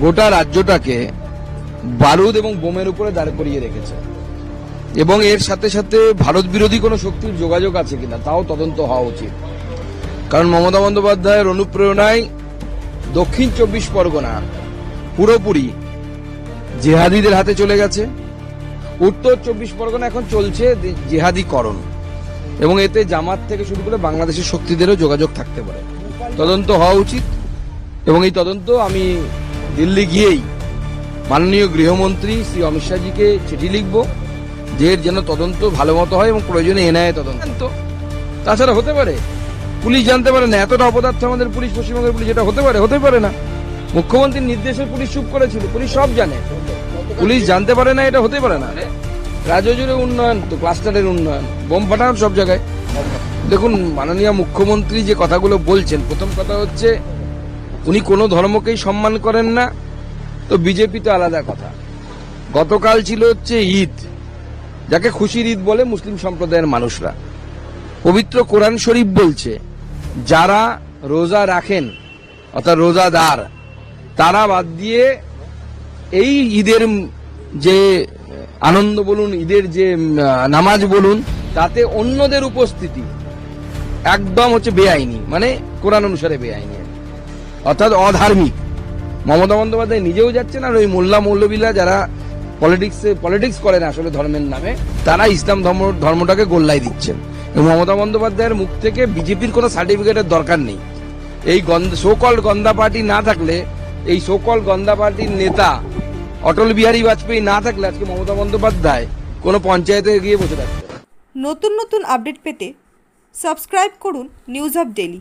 গোটা রাজ্যটাকে বারুদ এবং বোমের উপরে দাঁড় করিয়ে রেখেছে। এবং এর সাথে সাথে ভারত বিরোধী কোনো শক্তির যোগাযোগ আছে কিনা, তাও তদন্ত হওয়া উচিত। কারণ মমতা বন্দ্যোপাধ্যায়ের অনুপ্রেরণায় দক্ষিণ চব্বিশ পরগনা পুরোপুরি জেহাদিদের হাতে চলে গেছে। উত্তর চব্বিশ পরগনা এখন চলছে জেহাদিকরণ। এবং এতে জামাত থেকে শুরু করে বাংলাদেশের শক্তিদেরও যোগাযোগ থাকতে পারে। তদন্ত হওয়া উচিত। এবং এই তদন্ত আমি দিল্লি গিয়েই মাননীয় গৃহমন্ত্রী শ্রী অমিত শাহজিকে চিঠি লিখব। যে যেন তদন্ত ভালো মতো হয় এবং প্রয়োজনে এনআইএ তদন্ত। তাছাড়া হতে পারে, পুলিশ জানতে পারে না, এতটা অপদার্থ আমাদের পুলিশ, পশ্চিমবঙ্গের পুলিশ, এটা হতে পারে হতে পারে না। মুখ্যমন্ত্রীর নির্দেশে পুলিশ চুপ করেছিল, পুলিশ সব জানে। পুলিশ জানতে পারে না, এটা হতে পারে না। রাজ্য জুড়ে উন্নয়ন তো, ক্লাস্টারের উন্নয়ন, বোম ফাটানো সব জায়গায়। দেখুন, মাননীয় মুখ্যমন্ত্রী যে কথাগুলো বলছেন, প্রথম কথা হচ্ছে উনি কোনো ধর্মকেই সম্মান করেন না। তো বিজেপি তো আলাদা কথা। গতকাল ছিল হচ্ছে ঈদ। যাকে খুশির ঈদ বলে মুসলিম সম্প্রদায়ের মানুষরা। পবিত্র কোরআন শরীফ বলছে, যারা রোজা রাখেন, অর্থাৎ রোজাদার, তারা বাদ দিয়ে এই ঈদের যে আনন্দ বলুন, ঈদের যে নামাজ বলুন, তাতে অন্যদের উপস্থিতি একদম হচ্ছে বেআইনি। মানে কোরআন অনুসারে বেআইনি। অর্থাৎ অধার্মিক। মমতা বন্দ্যোপাধ্যায় নিজেও যাচ্ছেন আর ওই মোল্লা মৌলবিলা যারা পলিটিক্স পলিটিক্স করেন আসলে ধর্মের নামে, তারা ইসলাম ধর্ম ধর্মটাকে গোল্লাই দিচ্ছেন। মমতা বন্দ্যোপাধ্যায়ের মুখ থেকে বিজেপির কোনো সার্টিফিকেটের দরকার নেই। এই সোকল গন্দা পার্টি না থাকলে, এই সোকল গন্দা পার্টির নেতা অটল বিহারী বাজপেয়ী না থাকলে আজকে মমতা বন্দ্যোপাধ্যায় কোনো পঞ্চায়েতে গিয়ে বসে থাকতো নতুন নতুন আপডেট পেতে সাবস্ক্রাইব করুন নিউজ আপ ডেলি